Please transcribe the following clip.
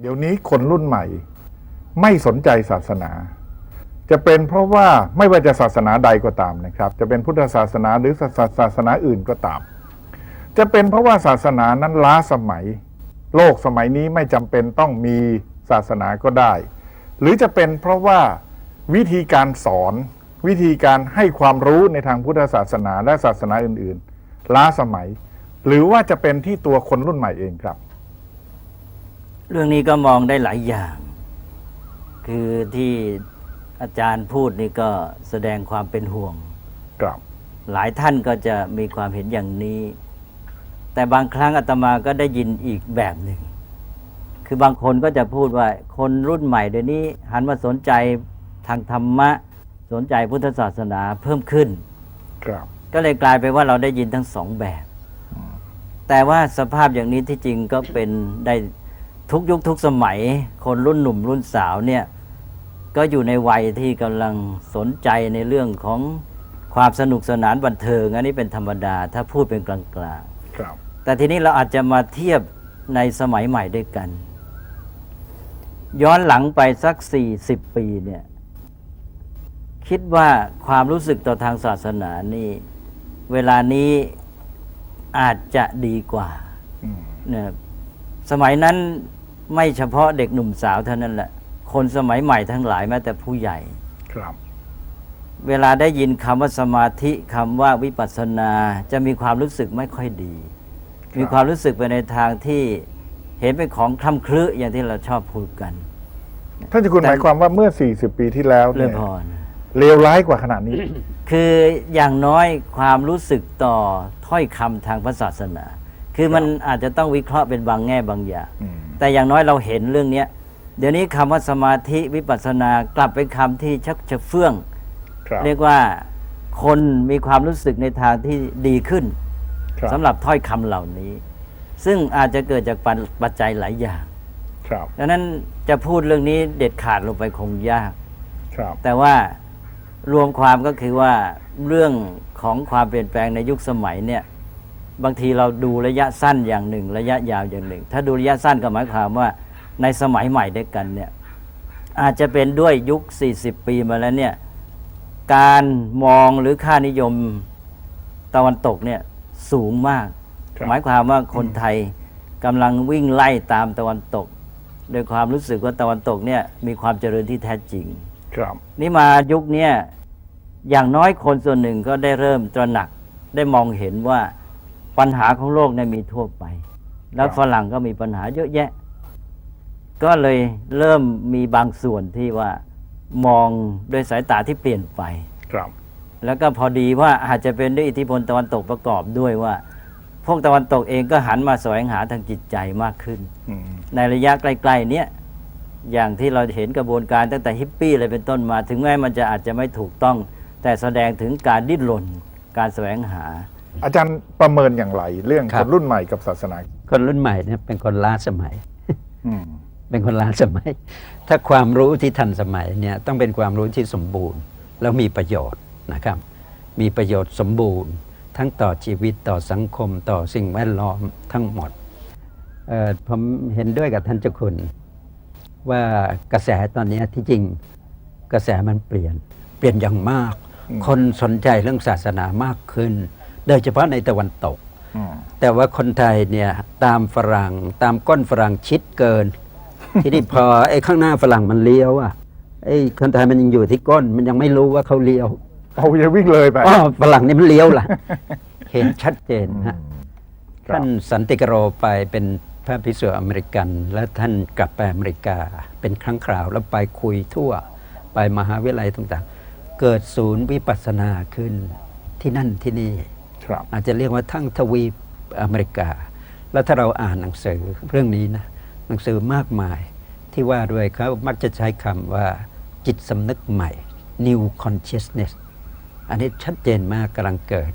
เดี๋ยวนี้คนรุ่นใหม่ไม่สนใจศาสนา จะเป็นเพราะว่าไม่ว่าจะศาสนาใดก็ตามนะครับ จะเป็นพุทธศาสนาหรือศาสศาสนาอื่นก็ตาม จะเป็นเพราะว่าศาสนานั้นล้าสมัย โลกสมัยนี้ไม่จำเป็นต้องมีศาสนาก็ได้ หรือจะเป็นเพราะว่าวิธีการสอนวิธีการให้ความรู้ในทางพุทธศาสนาและศาสนาอื่น ๆ ล้าสมัย หรือว่าจะเป็นที่ตัวคนรุ่นใหม่เองครับ เรื่องนี้ก็มองได้หลายอย่าง คือที่อาจารย์พูดนี่ก็แสดงความเป็นห่วง ครับ หลายท่านก็จะมีความเห็นอย่างนี้ แต่บางครั้งอาตมาก็ได้ยินอีกแบบหนึ่ง คือบางคนก็จะพูดว่าคนรุ่นใหม่เดี๋ยวนี้หันมาสนใจทางธรรมะ สนใจพุทธศาสนาเพิ่มขึ้น ครับ ก็เลยกลายไปนว่าเราได้ยินทั้งสองแบบ แต่ว่าสภาพอย่างนี้ที่จริงก็เป็นได้ ทุกยุคทุกสมัย คนรุ่นหนุ่มรุ่นสาวเนี่ยก็อยู่ในวัยที่กำลังสนใจในเรื่องของความสนุกสนานบันเทิง อันนี้เป็นธรรมดาถ้าพูดเป็นกลางครับๆแต่ทีนี้เราอาจจะมาเทียบในสมัยใหม่ด้วยกัน ย้อนหลังไปสักสี่สิบปีเนี่ยคิดว่าความรู้สึกต่อทางศาสนานี่ เวลานี้อาจจะดีกว่าอืมนะครับสมัยนั้น ไม่เฉพาะเด็กหนุ่มสาวเท่านั้นแหละ คนสมัยใหม่ทั้งหลายแม้แต่ผู้ใหญ่ครับ เวลาได้ยินคำว่าสมาธิคำว่าวิปัสสนาจะมีความรู้สึกไม่ค่อยดีครับมีความรู้สึกไปในทางที่เห็นเป็นของคล่ำคลึอย่างที่เราชอบพูดกันท่านเจะคุณแต่หมายความว่าเมื่อ 40 ปีที่แล้วเรื่เนี่องยพรเลวร้ายกว่าขนาดนี้ คืออย่างน้อยความรู้สึกต่อถ้อยคำทางพระศาสนา คือมันอาจจะต้องวิเคราะห์เป็นบางแง่บางอย่างอืม แต่อย่างน้อยเราเห็นเรื่องเนี้ยเดี๋ยวนี้คำว่าสมาธิวิปัสสนากลับเป็นคำที่ชักจะเฟื่องครับเรียกว่าคนมีความรู้สึกในทางที่ดีขึ้นครับสำหรับถ้อยคำเหล่านี้ ซึ่งอาจจะเกิดจากปัจปัจจัยหลายอย่างครับดังนั้นจะพูดเรื่องนี้เด็ดขาดลงไปคงยากครับแต่ว่ารวมความก็คือว่าเรื่องของความเปลี่ยนแปลงในยุคสมัยเนี่ย บางทีเราดูระยะสั้นอย่างหนึ่ง ระยะยาวอย่างหนึ่ง ถ้าดูระยะสั้นก็หมายความว่าในสมัยใหม่ด้วยกันเนี่ยอาจจะเป็นด้วยยุค 40 ปีมาแล้วเนี่ยการมองหรือค่านิยมตะวันตกเนี่ยสูงมากครับหมายความว่าคนไทยกำลังวิ่งไล่ตามตะวันตกโดยความรู้สึกว่าตะวันตกเนี่ยมีความเจริญที่แท้จริง ครับ นี่มายุคเนี้ยอย่างน้อยคนส่วนหนึ่งก็ได้เริ่มตระหนักได้มองเห็นว่า ปัญหาของโลกเนี่ยมีทั่วไป แล้วฝรั่งก็มีปัญหาเยอะแยะ ก็เลยเริ่มมีบางส่วนที่ว่ามองด้วยสายตาที่เปลี่ยนไป ครับ แล้วก็พอดีว่าอาจจะเป็นด้วยอิทธิพลตะวันตกประกอบด้วยว่า พวกตะวันตกเองก็หันมาแสวงหาทางจิตใจมากขึ้นอืมในระยะใกล้ๆเนี้ยอย่างที่เราเห็นกระบวนการตั้งแต่ฮิปปี้อะไรเป็นต้นมา ถึงแม้มันจะอาจจะไม่ถูกต้อง แต่แสดงถึงการดิ้นรนการแสวงหา อาจารย์ประเมินอย่างไรเรื่องครัคบนรุ่นใหม่กับศาสนา คนรุ่นใหม่เนี่ยเป็นคนล้าสมัย อืม เป็นคนล้าสมัย ถ้าความรู้ที่ทันสมัยเนี่ยต้องเป็นความรู้ที่สมบูรณ์ แล้วมีประโยชน์นะครับ มีประโยชน์สมบูรณ์ ทั้งต่อชีวิตต่อสังคมต่อสิ่งแวดล้อมทั้งหมดเอ่อผมเห็นด้วยกับท่านเจ้าคุณ ว่ากระแสตอนนี้ที่จริงกระแสมันเปลี่ยน เปลี่ยนอย่างมากอืมคนสนใจเรื่องศาสนามากขึ้น โดยเฉพาะในตะวันตกอืมแต่ว่าคนไทยเนี่ยตามฝรั่งตามก้นฝรั่งชิดเกิน ทีนี้พอไอ้ข้างหน้าฝรั่งมันเลี้ยวอะไอ้คนไทยมันยังอยู่ที่ก้นมันยังไม่รู้ว่าเขาเลี้ยวเอาอย่าวิ่งเลยไปอ๋อฝรั่งนี่มันเลี้ยวล่ะ เห็นชัดเจนฮะครับท่านสันติกโรไปเป็นพระพิสุอเมริกัน แล้วท่านกลับไปอเมริกา เป็นครั้งคราวแล้วไปคุยทั่ว ไปมหาวิทยาลัยต่างๆ เกิดศูนย์วิปัสสนาขึ้นที่นั่นที่นี่ครับ อาจจะเรียกว่าทั้งทวีปอเมริกา แล้วถ้าเราอ่านหนังสือเรื่องนี้นะหนังสือมากมายที่ว่าด้วยเขามักจะใช้คำว่าจิตสำนึกใหม่ new consciousness อันนี้ชัดเจนมากกำลังเกิด